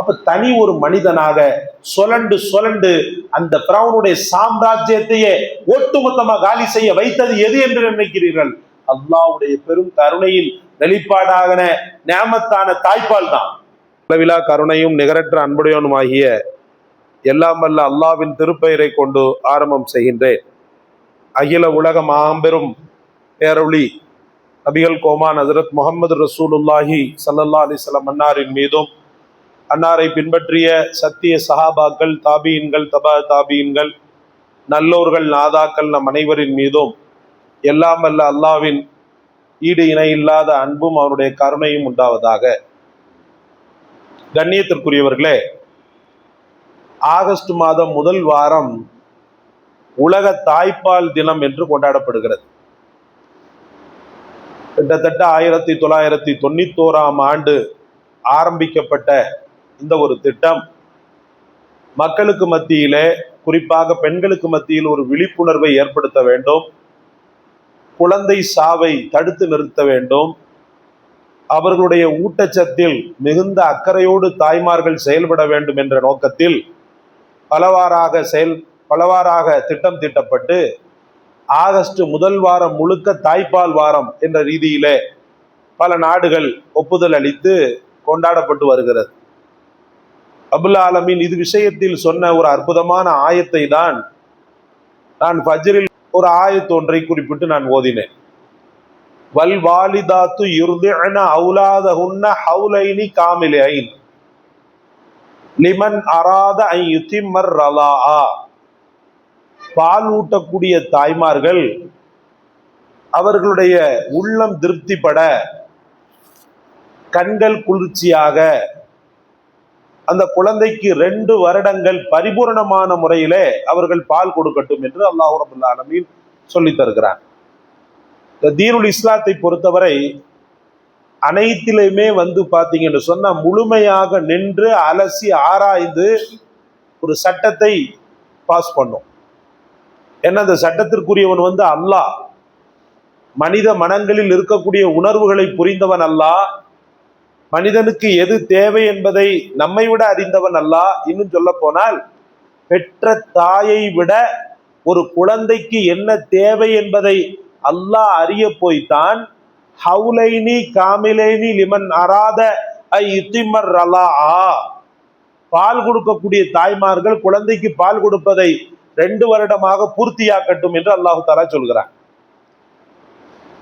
அப்ப தனி ஒரு மனிதனாக சொலண்டு சொலண்டு அந்த பிரவுனுடைய சாம்ராஜ்யத்தையே ஒட்டுமொத்தமா காலி செய்ய வைத்தது எது என்று நினைக்கிறீர்கள்? அல்லாவுடைய பெரும் கருணையின் வெளிப்பாடாகன நேமத்தான தாய்ப்பால் தான். அளவிலா கருணையும் நிகரற்ற அன்புடையவனும் ஆகிய எல்லாம் வல்ல அல்லாவின் திருப்பெயரை கொண்டு ஆரம்பம் செய்கின்றேன். அகில உலக மாபெரும் பேரொளி நபிகள் கோமான் ஹசரத் முகமது ரசூலுல்லாஹி சல்லல்லா அலிஸ்லாம் மன்னாரின் மீதும் அன்னாரை பின்பற்றிய சத்திய சஹாபாக்கள் தாபீன்கள் தபா தாபீன்கள் நல்லோர்கள் நாதாக்கள் நம் அனைவரின் மீதும் எல்லாம் அல்ல அல்லாவின் ஈடு இணை இல்லாத அன்பும் அவனுடைய கருணையும் உண்டாவதாக. கண்ணியத்திற்குரியவர்களே ஆகஸ்ட் மாதம் முதல் வாரம் உலக தாய்ப்பால் தினம் என்று கொண்டாடப்படுகிறது. கிட்டத்தட்ட ஆயிரத்தி தொள்ளாயிரத்தி தொண்ணூத்தோராம் ஆண்டு ஆரம்பிக்கப்பட்ட இந்த ஒரு திட்டம் மக்களுக்கு மத்தியிலே குறிப்பாக பெண்களுக்கு மத்தியில் ஒரு விழிப்புணர்வை ஏற்படுத்த வேண்டும். குழந்தை சாவை தடுத்து நிறுத்த வேண்டும். அவர்களுடைய ஊட்டச்சத்தில் மிகுந்த அக்கறையோடு தாய்மார்கள் செயல்பட வேண்டும் என்ற நோக்கத்தில் பலவாறாக செயல் பலவாறாக திட்டம் தீட்டப்பட்டு ஆகஸ்ட் முதல் வாரம் முழுக்க தாய்ப்பால் வாரம் என்ற ரீதியிலே பல நாடுகள் ஒப்புதல் அளித்து கொண்டாடப்பட்டு வருகிறது. அபுல் ஆலமின் இது விஷயத்தில் சொன்ன ஒரு அற்புதமான ஆயத்தை தான் நான் ஃபஜ்ரில் ஒரு ஆயத்து ஒன்றை குறிப்பிட்டு நான் ஓதினேன். வல் வாலிதாத்து இருதின அவுலாத ஹுன்ன ஹவுலைனி ஐன் லிமன் அராத ஐ யுத்திம்மர் ஆ பால் ஊட்டக்கூடிய தாய்மார்கள் அவர்களுடைய உள்ளம் திருப்திப்பட கண்கள் குளிர்ச்சியாக அந்த குழந்தைக்கு ரெண்டு வருடங்கள் பரிபூரணமான முறையிலே அவர்கள் பால் கொடுக்கட்டும் என்று அல்லாஹ் ரபுல்லா ஆலமீன் சொல்லி தருகிறான். இந்த தீனுல் இஸ்லாத்தை பொறுத்தவரை அனைத்திலையுமே வந்து பார்த்தீங்கன்னு சொன்னா முழுமையாக நின்று அலசி ஆராய்ந்து ஒரு சட்டத்தை பாஸ் பண்ணும். ஏன்னா அந்த சட்டத்திற்குரியவன் வந்து அல்லாஹ். மனித மனங்களில் இருக்கக்கூடிய உணர்வுகளை புரிந்தவன் அல்லாஹ். மனிதனுக்கு எது தேவை என்பதை நம்மை விட அறிந்தவன் அல்லாஹ் இன்னும் சொல்ல போனால் பெற்ற தாயை விட ஒரு குழந்தைக்கு என்ன தேவை என்பதை அல்லாஹ் அறிய போய்தான் ஹவுலைனி காமிலைனி லிமன் அராத ஐ இத்திமர் ரலா பால் கொடுக்கக்கூடிய தாய்மார்கள் குழந்தைக்கு பால் கொடுப்பதை ரெண்டு வருடமாக பூர்த்தியாக்கட்டும் என்று அல்லாஹு தாலா சொல்கிறான்.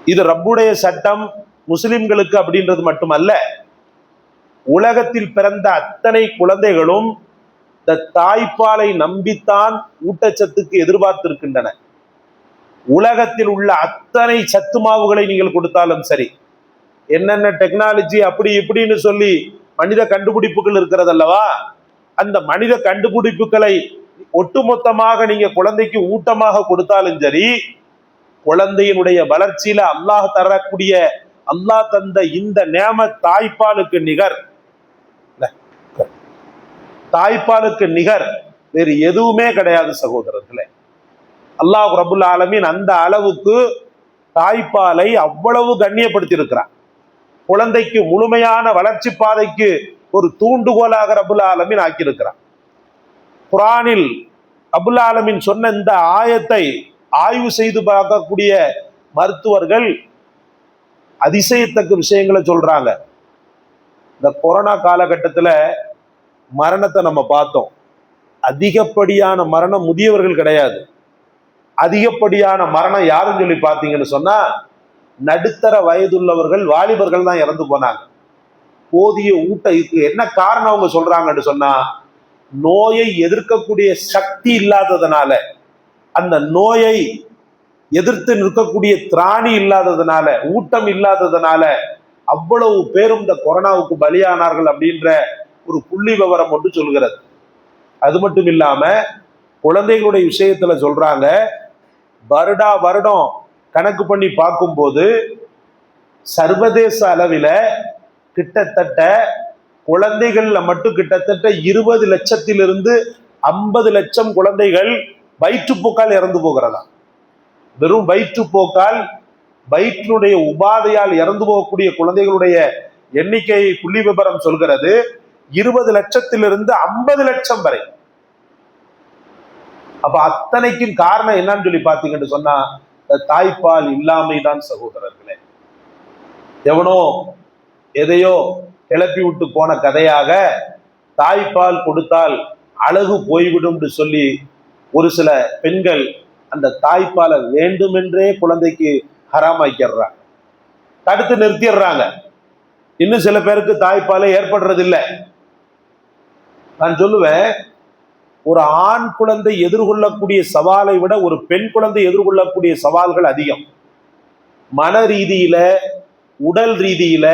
இது ரப்புடைய சட்டம் முஸ்லிம்களுக்கு அப்படின்றது மட்டுமல்ல உலகத்தில் பிறந்த அத்தனை குழந்தைகளும் இந்த தாய்ப்பாலை நம்பித்தான் ஊட்டச்சத்துக்கு எதிர்பார்த்திருக்கின்றன. உலகத்தில் உள்ள அத்தனை சத்து மாவுகளை நீங்கள் கொடுத்தாலும் சரி என்னென்ன டெக்னாலஜி அப்படி இப்படின்னு சொல்லி மனித கண்டுபிடிப்புகள் இருக்கிறது அல்லவா அந்த மனித கண்டுபிடிப்புகளை ஒட்டுமொத்தமாக நீங்க குழந்தைக்கு ஊட்டமாக கொடுத்தாலும் சரி குழந்தையினுடைய வளர்ச்சியில அல்லாஹ் தரக்கூடிய அல்லாஹ் தந்த இந்த நேம தாய்ப்பாலுக்கு நிகர். தாய்ப்பாலுக்கு நிகர் வேறு எதுவுமே கிடையாது சகோதரர்களே. அல்லாஹ் ரபுல் ஆலமீன் அந்த அளவுக்கு தாய்ப்பாலை அவ்வளவு கண்ணியப்படுத்தி இருக்கிறான் குழந்தைக்கு முழுமையான வளர்ச்சி பாதைக்கு ஒரு தூண்டுகோலாக ரபுல் ஆலமீன் ஆக்கியிருக்கிறான். குரானில் அபுல் ஆலமின் சொன்ன இந்த ஆயத்தை ஆய்வு செய்து பார்க்கக்கூடிய மருத்துவர்கள் அதிசயத்தக்க விஷயங்களை சொல்றாங்க. இந்த கொரோனா காலகட்டத்தில் மரணத்தை நம்ம பார்த்தோம். அதிகப்படியான மரணம் முதியவர்கள் கிடையாது. அதிகப்படியான மரணம் யாருன்னு சொல்லி பார்த்தீங்கன்னு சொன்னா நடுத்தர வயதுள்ளவர்கள் வாலிபர்கள் தான் இறந்து போனாங்க. போதிய ஊட்ட இதுக்கு என்ன காரணம் அவங்க சொல்றாங்கன்னு சொன்னா நோயை எதிர்க்கக்கூடிய சக்தி இல்லாததுனால அந்த நோயை எதிர்த்து நிற்கக்கூடிய திராணி இல்லாததுனால ஊட்டம் இல்லாததுனால அவ்வளவு பேரும் இந்த கொரோனாவுக்கு பலியானார்கள் அப்படின்ற ஒரு புள்ளி விவரம் ஒன்று சொல்கிறது. அது மட்டும் இல்லாம குழந்தைகளுடைய விஷயத்துல சொல்றாங்க வருடா வருடம் கணக்கு பண்ணி பார்க்கும்போது சர்வதேச அளவில் கிட்டத்தட்ட குழந்தைகள்ல மட்டும் கிட்டத்தட்ட இருபது லட்சத்திலிருந்து ஐம்பது லட்சம் குழந்தைகள் வயிற்றுப்போக்கால் இறந்து போகிறதா? வெறும் வயிற்றுப்போக்கால் வயிற்றினுடைய உபாதையால் இறந்து போகக்கூடிய குழந்தைகளுடைய எண்ணிக்கை புள்ளி விபரம் சொல்கிறது. இருபது லட்சத்திலிருந்து ஐம்பது லட்சம் வரை. அப்ப அத்தனைக்கும் காரணம் என்னன்னு சொல்லி பாத்தீங்கன்னு சொன்னா இந்த தாய்ப்பால் இல்லாமைதான் சகோதரர்களே. எவனோ எதையோ கிளப்பி விட்டு போன கதையாக தாய்ப்பால் கொடுத்தால் அழகு போய்விடும் சொல்லி ஒரு சில பெண்கள் அந்த தாய்ப்பாலை வேண்டுமென்றே குழந்தைக்கு ஹராமாக்கிடுறாங்க தடுத்து நிறுத்திடுறாங்க. இன்னும் சில பேருக்கு தாய்ப்பாலே ஏற்படுறதில்லை. நான் சொல்லுவேன் ஒரு ஆண் குழந்தை எதிர்கொள்ளக்கூடிய சவாலை விட ஒரு பெண் குழந்தை எதிர்கொள்ளக்கூடிய சவால்கள் அதிகம். மன ரீதியில உடல் ரீதியில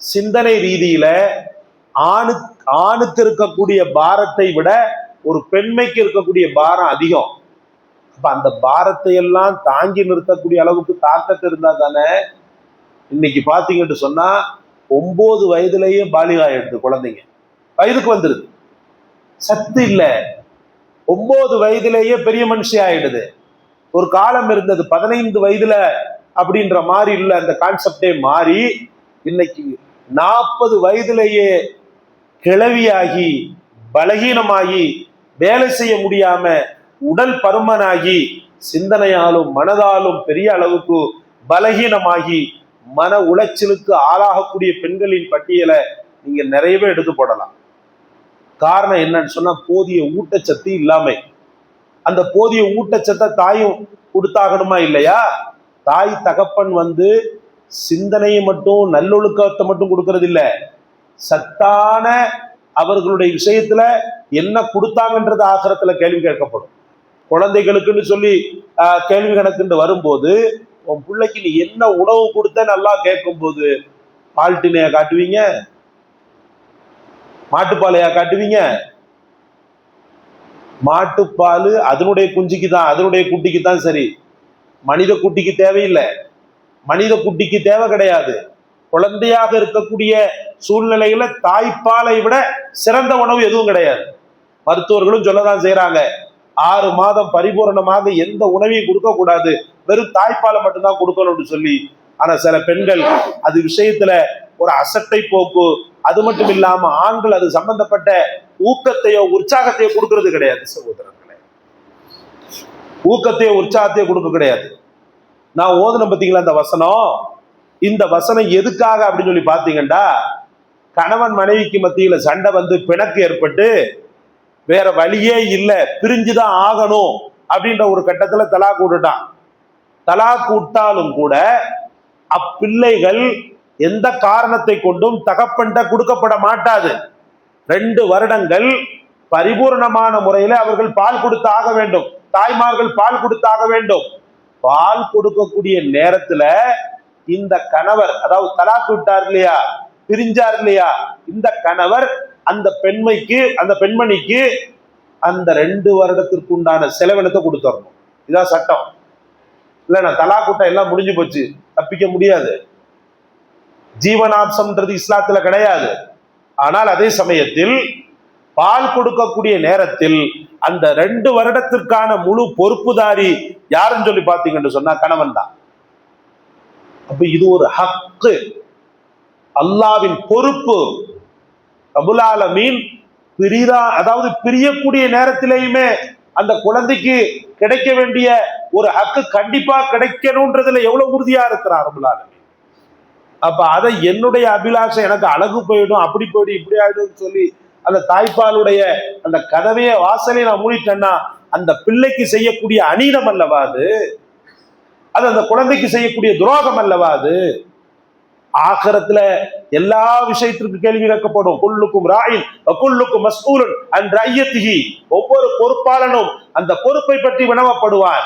சிந்தனை ரீதியில ஆணு ஆணுக்கு இருக்கக்கூடிய பாரத்தை விட ஒரு பெண்மைக்கு இருக்கக்கூடிய பாரம் அதிகம். அப்ப அந்த பாரத்தை எல்லாம் தாங்கி நிறுத்தக்கூடிய அளவுக்கு தாக்கத்து இருந்தா தானே? இன்னைக்கு பாத்தீங்கன்னு சொன்னா ஒன்பது வயதுலயே பாலிகா எடுத்து குழந்தைங்க. வயதுக்கு வந்துருது. சத்து இல்லை. ஒன்பது வயதிலேயே பெரிய மனுஷி ஆயிடுது. ஒரு காலம் இருந்தது பதினைந்து வயதுல அப்படின்ற மாதிரி இல்லை. அந்த கான்செப்டே மாறி இன்னைக்கு நாற்பது வயதிலேயே கிளவியாகி பலகீனமாகி வேலை செய்ய முடியாம உடல் பருமனாகி சிந்தனையாலும் மனதாலும் பெரிய அளவுக்கு பலகீனமாகி மன உளைச்சலுக்கு ஆளாகக்கூடிய பெண்களின் பட்டியலை நீங்க நிறையவே எடுத்து போடலாம். காரணம் என்னன்னு சொன்னா போதிய ஊட்டச்சத்து இல்லாமை. அந்த போதிய ஊட்டச்சத்தை தாயும் கொடுத்தாகணுமா இல்லையா? தாய் தகப்பன் வந்து சிந்தனையை மட்டும் நல்லொழுக்கத்தை மட்டும் கொடுக்கறது இல்ல சத்தான அவர்களுடைய விஷயத்துல என்ன கொடுத்தாங்கன்றது ஆசிரத்துல கேள்வி கேட்கப்படும். குழந்தைகளுக்குன்னு சொல்லி கேள்வி கணக்குன்னு வரும்போது உன் பிள்ளைக்கு நீ என்ன உணவு கொடுத்த நல்லா கேட்கும்போது பால்ட்டினைய காட்டுவீங்க? மாட்டுப்பாலையா காட்டுவீங்க? மாட்டுப்பால் அதனுடைய குஞ்சுக்கு தான் அதனுடைய குட்டிக்கு தான் சரி. மனித குட்டிக்கு தேவையில்லை. மனித குட்டிக்கு தேவை கிடையாது. குழந்தையாக இருக்கக்கூடிய சூழ்நிலையில தாய்ப்பாலை விட சிறந்த உணவு எதுவும் கிடையாது. மருத்துவர்களும் சொல்லதான் செய்யறாங்க ஆறு மாதம் பரிபூரணமாக எந்த உணவையும் கொடுக்க கூடாது வெறும் தாய்ப்பாலை மட்டும்தான் கொடுக்கணும்னு சொல்லி. ஆனா சில பெண்கள் அது விஷயத்துல ஒரு அசட்டை போக்கு அது மட்டும் இல்லாம ஆண்கள் அது சம்பந்தப்பட்ட ஊக்கத்தையோ உற்சாகத்தையோ கொடுக்கறது கிடையாது சகோதரர்களே. ஊக்கத்தையோ உற்சாகத்தையோ கொடுக்க கிடையாது. நான் ஓதுன பார்த்தீங்களா அந்த வசனம்? இந்த வசனம் எதுக்காக அப்படின்னு சொல்லி பார்த்தீங்கன்னா கணவன் மனைவிக்கு மத்தியில சண்டை வந்து பிணக்கு ஏற்பட்டு வேற வழியே இல்லை பிரிஞ்சுதான் ஆகணும் அப்படின்ற ஒரு கட்டத்துல தலா கூட்டுட்டான் தலா கூட்டாலும் கூட அப்பிள்ளைகள் எந்த காரணத்தை கொண்டும் தகப்பன்ட கொடுக்கப்பட மாட்டாது. ரெண்டு வருடங்கள் பரிபூர்ணமான முறையில அவர்கள் பால் கொடுத்து ஆக வேண்டும். தாய்மார்கள் பால் கொடுத்து ஆக வேண்டும். பால் கொடுக்கக்கூடிய நேரத்துல இந்த கணவர் அதாவது தலாக்கு விட்டார் இல்லையா? பிரிஞ்சார் இல்லையா? இந்த கணவர் அந்த பெண்மைக்கு அந்த பெண்மணிக்கு அந்த ரெண்டு வருடத்திற்கு உண்டான செலவினத்தை கொடுத்துடணும் இதான் சட்டம். இல்ல நான் தலாக் எல்லாம் முடிஞ்சு போச்சு. தப்பிக்க முடியாது. ஜீவனாம்சம்ன்றது இஸ்லாத்துல கிடையாது. ஆனால் அதே சமயத்தில் பால் கொடுக்கக்கூடிய நேரத்தில் அந்த ரெண்டு வருடத்திற்கான முழு பொறுப்புதாரி யாருன்னு சொல்லி பார்த்தீங்கன்னு சொன்னா கணவன் தான். அப்ப இது ஒரு ஹக்கு. அல்லாவின் பொறுப்பு அபுலாலமீன் பிரிதா அதாவது பிரியக்கூடிய நேரத்திலேயுமே அந்த குழந்தைக்கு கிடைக்க வேண்டிய ஒரு ஹக்கு கண்டிப்பா கிடைக்கணும்ன்றதுல எவ்வளவு உறுதியா இருக்கிறார் அபுலாலமீன் அப்ப அதை என்னுடைய அபிலாஷை எனக்கு அழகு போயிடும் அப்படி போயிடும் இப்படி ஆயிடும் சொல்லி அந்த தாய்ப்பாலுடைய அந்த கதவையை வாசலை நான் மூடிட்டேன்னா அந்த பிள்ளைக்கு செய்யக்கூடிய அநீதம் அல்லவா அது? அது அந்த குழந்தைக்கு செய்யக்கூடிய துரோகம் அல்லவா அது? ஆகரத்துல எல்லா விஷயத்திற்கு கேள்வி கேட்கப்படும். குல்லுக்கும் ராயின் குல்லுக்கும் மஸ்கூலன் அன் ரையத்திகி ஒவ்வொரு பொறுப்பாளனும் அந்த பொறுப்பை பற்றி வினவப்படுவான்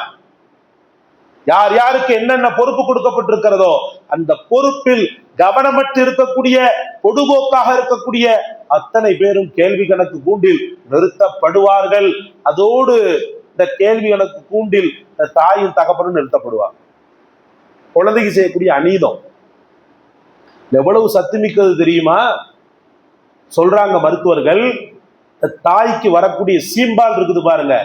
யார் யாருக்கு என்னென்ன பொறுப்பு கொடுக்கப்பட்டிருக்கிறதோ அந்த பொறுப்பில் கவனமற்று இருக்கக்கூடிய பொடுபோக்காக இருக்கக்கூடிய அத்தனை பேரும் கேள்வி கணக்கு கூண்டில் நிறுத்தப்படுவார்கள். அதோடு இந்த கேள்வி கணக்கு கூண்டில் இந்த தாயும் தகப்பனும் நிறுத்தப்படுவார். குழந்தைக்கு செய்யக்கூடிய அநீதம். எவ்வளவு சத்துமிக்கிறது தெரியுமா? சொல்றாங்க மருத்துவர்கள் இந்த தாய்க்கு வரக்கூடிய சீம்பால் இருக்குது பாருங்க.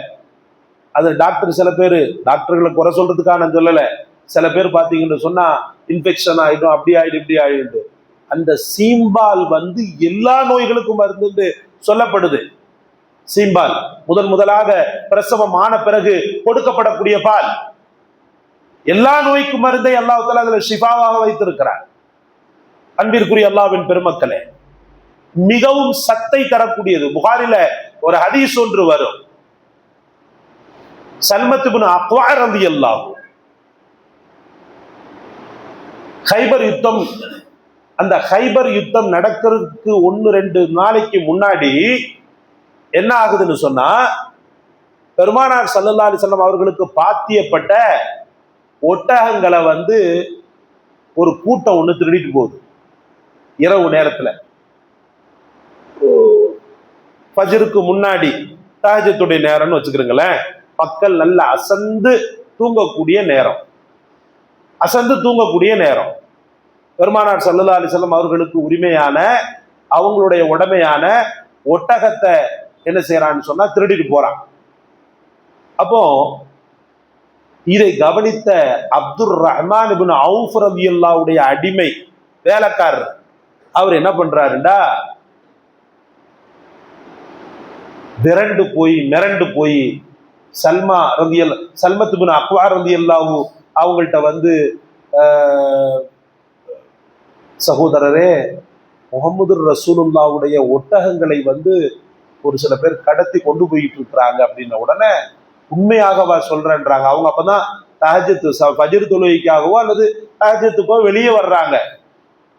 அது டாக்டர் சில பேர் டாக்டர்களை குறை சொல்றதுக்காக நான் சொல்லலை. சில பேர் பார்த்தீங்கன்னு சொன்னா இன்ஃபெக்ஷன் ஆகிடும் அப்படி ஆயிடும் இப்படி ஆகிடும் அந்த சீம்பால் வந்து எல்லா நோய்களுக்கும் மருந்து சொல்லப்படுது. சீம்பால் முதன் முதலாக பிரசவம் ஆன பிறகு கொடுக்கப்படக்கூடிய பால். எல்லா நோய்க்கும் மருந்தை அல்லாஹால அதில் அதுல ஷிஃபாவாக வைத்திருக்கிறார். அன்பிற்குரிய அல்லாவின் பெருமக்களே மிகவும் சத்தை தரக்கூடியது. புகாரில ஒரு ஹதீஸ் ஒன்று வரும். சல்மத்துபின் அக்வார் ரதி அல்லாஹ் ஹைபர் யுத்தம் அந்த ஹைபர் யுத்தம் நடக்கிறதுக்கு ஒன்னு ரெண்டு நாளைக்கு முன்னாடி என்ன ஆகுதுன்னு சொன்னா பெருமானார் சல்லல்லா அலிசல்லம் அவர்களுக்கு பாத்தியப்பட்ட ஒட்டகங்களை வந்து ஒரு கூட்டம் ஒண்ணு திருடிட்டு போகுது இரவு நேரத்துல. ஃபஜ்ருக்கு முன்னாடி தஹஜத்துடைய நேரம்னு வச்சுக்கிறீங்களேன். மக்கள் நல்ல அசந்து தூங்கக்கூடிய நேரம். அசந்து தூங்கக்கூடிய நேரம். பெருமானார் சல்லல்லா அலிசல்லம் அவர்களுக்கு உரிமையான அவங்களுடைய உடமையான ஒட்டகத்தை என்ன செய்யறான்னு சொன்னா திருடிட்டு போறான். அப்போ இதை கவனித்த அப்துல் ரஹ்மான் இப்னு அவுஃப் அல்லாவுடைய அடிமை வேலைக்காரர் அவர் என்ன பண்றாருண்டா? விரண்டு போய் மிரண்டு போய் சல்மா ரந்தியல் சல்மத் அக்வா ரந்தியல்லாவு அவங்கள்ட்ட வந்து சகோதரரே முகமது ரசூலுல்லாவுடைய ஒட்டகங்களை வந்து ஒரு சில பேர் கடத்தி கொண்டு போயிட்டு இருக்கிறாங்க அப்படின்ன உடனே உண்மையாகவா சொல்றேன்றாங்க. அவங்க அப்பதான் தஹஜத்து பஜிர் தொழுகைக்காகவோ அல்லது தஹஜத்துக்கோ வெளியே வர்றாங்க.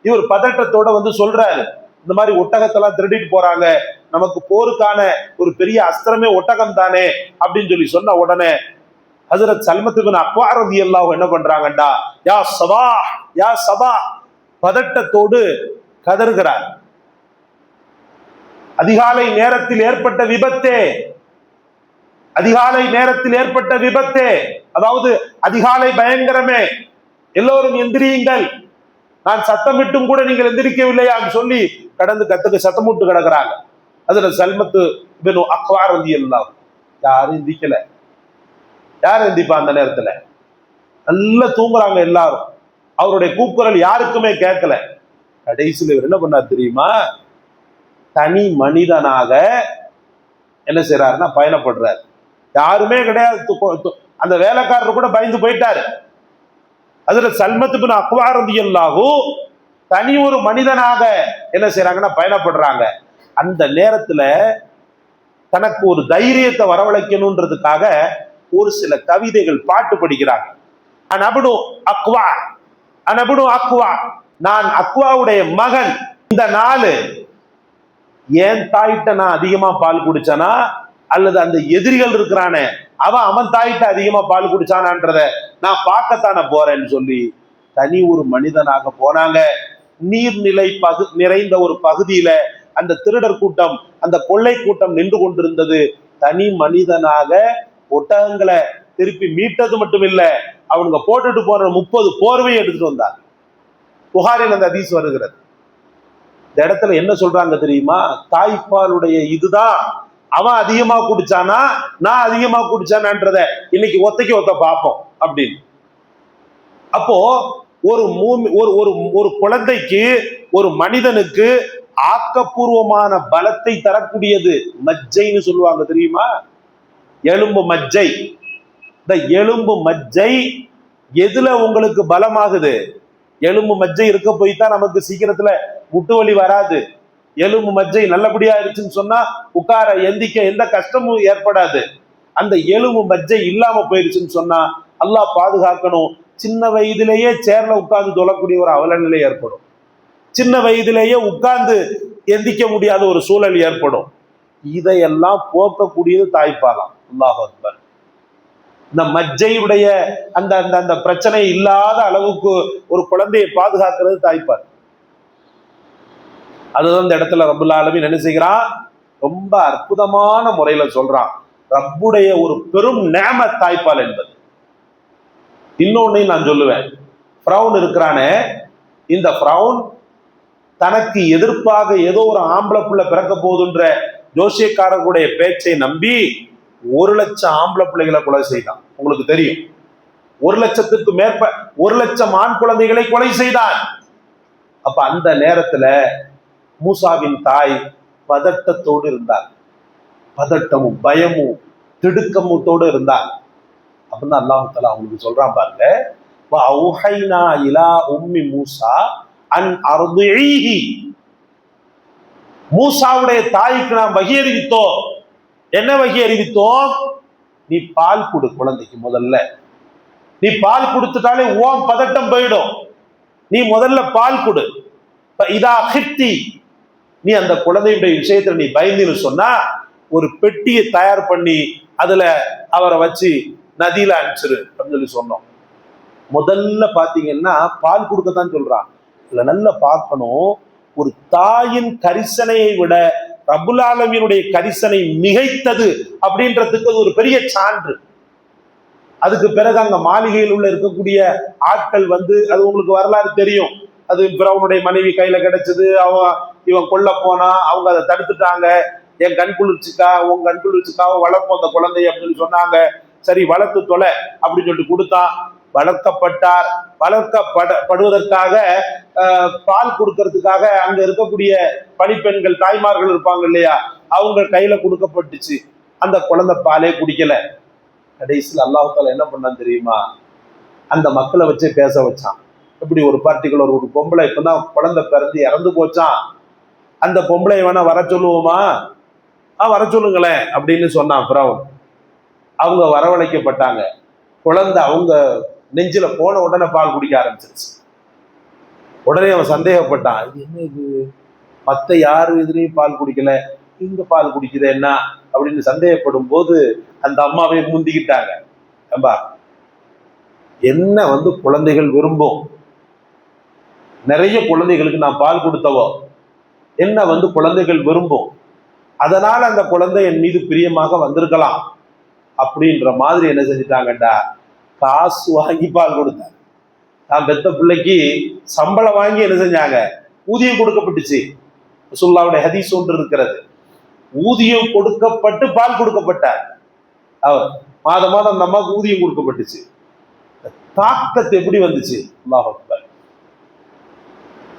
இவர் பதட்டத்தோட வந்து சொல்றாரு. இந்த மாதிரி ஒட்டகத்தெல்லாம் திருடிட்டு போறாங்க. நமக்கு போருக்கான ஒரு பெரிய அஸ்திரமே ஒட்டகம் தானே அப்படின்னு சொல்லி சொன்ன உடனே ஹசரத் சல்மத்துபின் அக்வாரதி எல்லாம் என்ன பண்றாங்கண்டா? யா சபா யா சபா பதட்டத்தோடு கதறுகிறார். அதிகாலை நேரத்தில் ஏற்பட்ட விபத்தே. அதிகாலை நேரத்தில் ஏற்பட்ட விபத்தே. அதாவது அதிகாலை பயங்கரமே. எல்லோரும் எந்திரியுங்கள். நான் சத்தமிட்டும் கூட நீங்கள் எந்திரிக்கவில்லையான்னு சொல்லி கடந்து கத்துக்கு சத்தமிட்டு கிடக்குறாங்க. அதுல சல்மத்து பின் அக்வார் வந்து எல்லாம் யாரும் எந்திக்கல யார் எந்திப்பா அந்த நேரத்துல நல்லா தூங்குறாங்க எல்லாரும் அவருடைய கூக்குரல் யாருக்குமே கேட்கல கடைசியில் இவர் என்ன பண்ணார் தெரியுமா தனி மனிதனாக என்ன செய்யறாருன்னா பயணப்படுறாரு யாருமே கிடையாது அந்த வேலைக்காரர் கூட பயந்து போயிட்டாரு அதுல சல்மத்து பின் அக்வாரதி எல்லாகும் தனி ஒரு மனிதனாக என்ன செய்யறாங்கன்னா பயணப்படுறாங்க அந்த நேரத்துல தனக்கு ஒரு தைரியத்தை வரவழைக்கணுன்றதுக்காக ஒரு சில கவிதைகள் பாட்டு படிக்கிறாங்க. அனபடு அக்வா அனபடு அக்வா நான் அக்வாவுடைய மகன். இந்த நாள் ஏன் தாயிட்ட நான் அதிகமா பால் குடிச்சனா? அல்லது அந்த எதிரிகள் இருக்கிறானே அவன் அவன் தாயிட்ட அதிகமா பால் குடிச்சானான்றத நான் பார்க்கத்தானே போறேன்னு சொல்லி தனி ஒரு மனிதனாக போனாங்க. நீர்நிலை பகு நிறைந்த ஒரு பகுதியில அந்த திருடர் கூட்டம் அந்த கொள்ளை கூட்டம் நின்று கொண்டிருந்தது. தனி மனிதனாக ஒட்டகங்களை திருப்பி மீட்டது மட்டும் இல்ல அவனுங்க போட்டுட்டு போற முப்பது போர்வையை எடுத்துட்டு வந்தார் புகாரில் அந்த அதீஸ் வருகிறது. இந்த இடத்துல என்ன சொல்றாங்க தெரியுமா? தாய்ப்பாலுடைய இதுதான். அவன் அதிகமா குடிச்சானா நான் அதிகமா குடிச்சானான்றத இன்னைக்கு ஒத்தைக்கு ஒத்த பார்ப்போம் அப்படின்னு. அப்போ ஒரு மூமி ஒரு ஒரு ஒரு குழந்தைக்கு ஒரு மனிதனுக்கு ஆக்கப்பூர்வமான பலத்தை தரக்கூடியது மஜ்ஜைன்னு சொல்லுவாங்க தெரியுமா? எலும்பு மஜ்ஜை. இந்த எலும்பு மஜ்ஜை எதுல உங்களுக்கு பலமாகுது? எலும்பு மஜ்ஜை இருக்க போய் தான் நமக்கு சீக்கிரத்துல முட்டு வலி வராது. எலும்பு மஜ்ஜை நல்லபடியா இருந்துச்சுன்னு சொன்னா உட்கார எந்திக்க எந்த கஷ்டமும் ஏற்படாது. அந்த எலும்பு மஜ்ஜை இல்லாம போயிருச்சுன்னு சொன்னா அல்லாஹ் பாதுகாக்கணும். சின்ன வயதிலேயே சேர்ல உட்கார்ந்து தொழக்கூடிய ஒரு அவலநிலை ஏற்படும். சின்ன வயதிலேயே உட்கார்ந்து எந்திக்க முடியாத ஒரு சூழல் ஏற்படும். இதையெல்லாம் போக்கக்கூடியது தாய்ப்பாலாம். அல்லாஹ் அக்பர். இந்த மஜ்ஜையுடைய அந்த அந்த அந்த பிரச்சனை இல்லாத அளவுக்கு ஒரு குழந்தையை பாதுகாக்கிறது தாய்ப்பால் அதுதான் இந்த இடத்துல ரப்புல் ஆலமி என்ன செய்கிறான்? ரொம்ப அற்புதமான முறையில சொல்றான். ரப்புடைய ஒரு பெரும் நேம தாய்ப்பால் என்பது. இன்னொன்னையும் நான் சொல்லுவேன். ஃப்ரௌன் இருக்கிறானே. இந்த ஃப்ரௌன் தனக்கு எதிர்ப்பாக ஏதோ ஒரு ஆம்பளை பிள்ளை பிறக்க போகுதுன்ற ஜோசியக்காரர்களுடைய பேச்சை நம்பி ஒரு லட்சம் ஆம்பளை பிள்ளைகளை கொலை செய்தான். உங்களுக்கு தெரியும். ஒரு லட்சத்துக்கு மேற்ப ஒரு லட்சம் ஆண் குழந்தைகளை கொலை செய்தார் அப்ப அந்த நேரத்துல மூசாவின் தாய் பதட்டத்தோடு இருந்தார் பதட்டமும் பயமும் திடுக்கமுத்தோடு இருந்தார் அப்படின்னு அல்லாஹு தலா அவங்களுக்கு சொல்றான் பாருங்க இலா உம்மி மூசா அன் அர்திஈஹி. மூசாவுடைய தாய்க்கு நாம் வகி அறிவித்தோம். என்ன வகி அறிவித்தோம்? நீ பால் கொடு குழந்தைக்கு முதல்ல. நீ பால் கொடுத்துட்டாலே ஓம் பதட்டம் போயிடும். நீ முதல்ல பால் கொடு. இதா ஹிப்தி நீ அந்த குழந்தையுடைய விஷயத்துல நீ பயந்துன்னு சொன்னா ஒரு பெட்டியை தயார் பண்ணி அதுல அவரை வச்சு நதியில அனுப்பிச்சிரு அப்படின்னு சொல்லி சொன்னோம். முதல்ல பாத்தீங்கன்னா பால் கொடுக்கத்தான் சொல்றான். இதில் நல்லா பார்க்கணும். ஒரு தாயின் கரிசனையை விட ரபுல் கரிசனை மிகைத்தது அப்படின்றதுக்கு அது ஒரு பெரிய சான்று. அதுக்கு பிறகு அங்க மாளிகையில் உள்ள இருக்கக்கூடிய ஆட்கள் வந்து அது உங்களுக்கு வரலாறு தெரியும். அது பிரவுனுடைய மனைவி கையில கிடைச்சது அவன் இவன் கொல்ல போனா அவங்க அதை தடுத்துட்டாங்க. என் கண் குளிர்ச்சிக்கா உன் கண் குளிர்ச்சிக்காக வளர்ப்போம் அந்த குழந்தை அப்படின்னு சொன்னாங்க. சரி வளர்த்து தொலை அப்படின்னு சொல்லிட்டு கொடுத்தான். வளர்க்கப்பட்டார் வளர்க்கப்பட படுவதற்காக பால் கொடுக்கறதுக்காக அங்க இருக்கக்கூடிய பணிப்பெண்கள் தாய்மார்கள் இருப்பாங்க இல்லையா? அவங்க கையில கொடுக்கப்பட்டுச்சு. அந்த குழந்தை பாலே குடிக்கல. கடைசியில் அல்லாஹால என்ன பண்ணான் தெரியுமா? அந்த மக்களை வச்சு பேச வச்சான். இப்படி ஒரு பர்டிகுலர் ஒரு பொம்பளை இப்பதான் குழந்தை பிறந்து இறந்து போச்சான் அந்த பொம்பளை வேணா வர சொல்லுவோமா? ஆ வர சொல்லுங்களேன் அப்படின்னு சொன்னான் அப்புறம் அவங்க வரவழைக்கப்பட்டாங்க. குழந்தை அவங்க நெஞ்சில போன உடனே பால் குடிக்க ஆரம்பிச்சிருச்சு. உடனே அவன் சந்தேகப்பட்டான் இது என்ன இது? மத்த யாரு இதுலயும் பால் குடிக்கல? இங்க பால் குடிக்குது என்ன? அப்படின்னு சந்தேகப்படும் போது அந்த அம்மாவை முந்திக்கிட்டாங்க. ஏம்பா என்ன வந்து குழந்தைகள் விரும்பும்? நிறைய குழந்தைகளுக்கு நான் பால் கொடுத்தவோ? என்ன வந்து குழந்தைகள் விரும்பும்? அதனால அந்த குழந்தை என் மீது பிரியமாக வந்திருக்கலாம். அப்படின்ற மாதிரி என்ன செஞ்சிட்டாங்கடா? காசு வாங்கி பால் கொடுத்தாங்க நான் பெத்த பிள்ளைக்கு சம்பளம் வாங்கி என்ன செஞ்சாங்க? ஊதியம் கொடுக்கப்பட்டுச்சு. சுல்லாவுடைய ஹதீஸ் ஒன்று இருக்கிறது. ஊதியம் கொடுக்கப்பட்டு பால் கொடுக்கப்பட்டார். அவர் மாதம் மாதம் அந்த அம்மாவுக்கு ஊதியம் கொடுக்கப்பட்டுச்சு. தாக்கத்து எப்படி வந்துச்சு?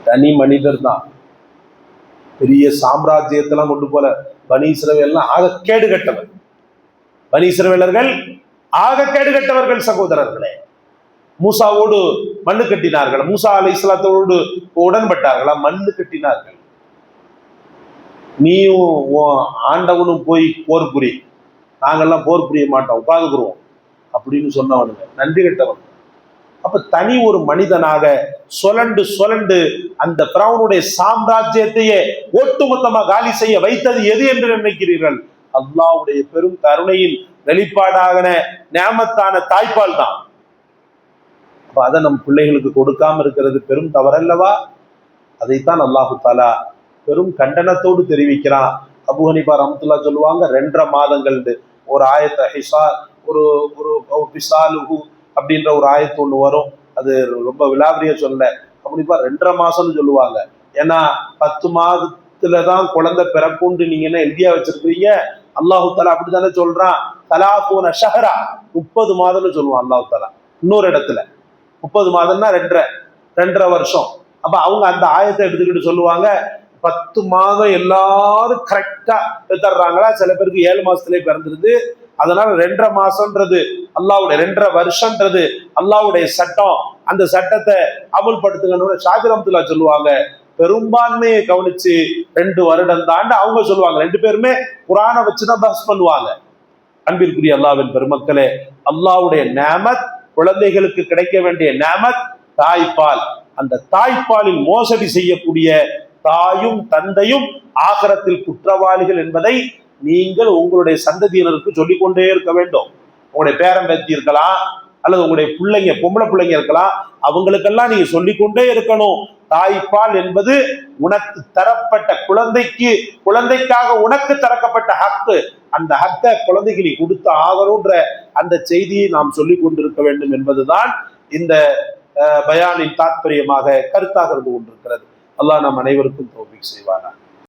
தனி மனிதர் தான். பெரிய சாம்ராஜ்யத்தெல்லாம் கொண்டு போல பனீஸ்ரவேல்லாம் ஆக கேடு கட்டவர் பனீஸ்ரவேலர்கள் ஆக கேடுகட்டவர்கள் சகோதரர்களே. மூசாவோடு மண்ணு கட்டினார்கள். மூசா அலை இஸ்லாத்தோடு உடன்பட்டார்களா. மண்ணு கட்டினார்கள். நீயும் ஆண்டவனும் போய் போர் புரி. நாங்கெல்லாம் போர் புரிய மாட்டோம். உட்காந்துக்குருவோம் அப்படின்னு சொன்னவனுங்க. நன்றி கட்டவன். அப்ப தனி ஒரு மனிதனாக சொலண்டு சொலண்டு அந்த பிரவுனுடைய சாம்ராஜ்யத்தையே ஒட்டுமொத்தமாக காலி செய்ய வைத்தது எது என்று நினைக்கிறீர்கள்? அல்லாவுடைய பெரும் கருணையின் வெளிப்பாடாகன நேமத்தான தாய்ப்பால் தான் அப்ப அதை நம் பிள்ளைகளுக்கு கொடுக்காம இருக்கிறது பெரும் தவறல்லவா? அதைத்தான் அல்லாஹு தாலா பெரும் கண்டனத்தோடு தெரிவிக்கிறான். அபு ஹனிபா ரஹ்மத்துல்லாஹ் சொல்லுவாங்க ரெண்டரை மாதங்கள் ஒரு ஆயத்த ஹிசா ஒரு ஒரு பிசாலுகு அப்படின்ற ஒரு ஆயத்து ஒன்று வரும். அது ரொம்ப விலாபரிய சொல்ல. அப்படிப்பா ரெண்டரை மாசம்னு சொல்லுவாங்க. ஏன்னா பத்து மாதத்துல தான் குழந்தை பிறக்கும்னு நீங்க என்ன எழுதியா வச்சிருக்கீங்க அல்லாஹு தாலா அப்படித்தானே சொல்றான். தலாபூன ஷஹரா. முப்பது மாதம்னு சொல்லுவான் அல்லாஹு தலா இன்னொரு இடத்துல. முப்பது மாதம்னா ரெண்டரை ரெண்டரை வருஷம். அப்ப அவங்க அந்த ஆயத்தை எடுத்துக்கிட்டு சொல்லுவாங்க பத்து மாதம் எல்லாரும் கரெக்டா பெற்றுறாங்களா சில பேருக்கு ஏழு மாசத்துலயே பிறந்துருது. அதனால ரெண்டரை மாசம்ன்றது அல்லாவுடைய ரெண்டரை வருஷம்ன்றது அல்லாவுடைய சட்டம். அந்த சட்டத்தை அமுல்படுத்துங்கன்னு ஷாஜிரம்துல்லா சொல்லுவாங்க. பெரும்பான்மையை கவனிச்சு ரெண்டு வருடம் தாண்டு அவங்க சொல்லுவாங்க. ரெண்டு பேருமே குரானை வச்சுதான் பஸ் பண்ணுவாங்க. அன்பிற்குரிய அல்லாவின் பெருமக்களே அல்லாவுடைய நேமத் குழந்தைகளுக்கு கிடைக்க வேண்டிய நேமத் தாய்ப்பால். அந்த தாய்ப்பாலில் மோசடி செய்யக்கூடிய தாயும் தந்தையும் ஆகரத்தில் குற்றவாளிகள் என்பதை நீங்கள் உங்களுடைய சந்ததியினருக்கு சொல்லிக்கொண்டே இருக்க வேண்டும். உங்களுடைய பேரன் பேத்தி இருக்கலாம் அல்லது உங்களுடைய பிள்ளைங்க பொம்பளை பிள்ளைங்க இருக்கலாம் அவங்களுக்கெல்லாம் நீங்க சொல்லிக்கொண்டே இருக்கணும். தாய்ப்பால் என்பது உனக்கு தரப்பட்ட குழந்தைக்கு குழந்தைக்காக உனக்கு தரக்கப்பட்ட ஹக்கு. அந்த ஹக்கை குழந்தைக்கு நீ கொடுத்து ஆகணும்ன்ற அந்த செய்தியை நாம் சொல்லிக் கொண்டிருக்க வேண்டும் என்பதுதான் இந்த பயானின் தாத்பரியமாக கருத்தாக இருந்து கொண்டிருக்கிறது. அல்லாஹ் நம் அனைவருக்கும் தோல்வி செய்வானா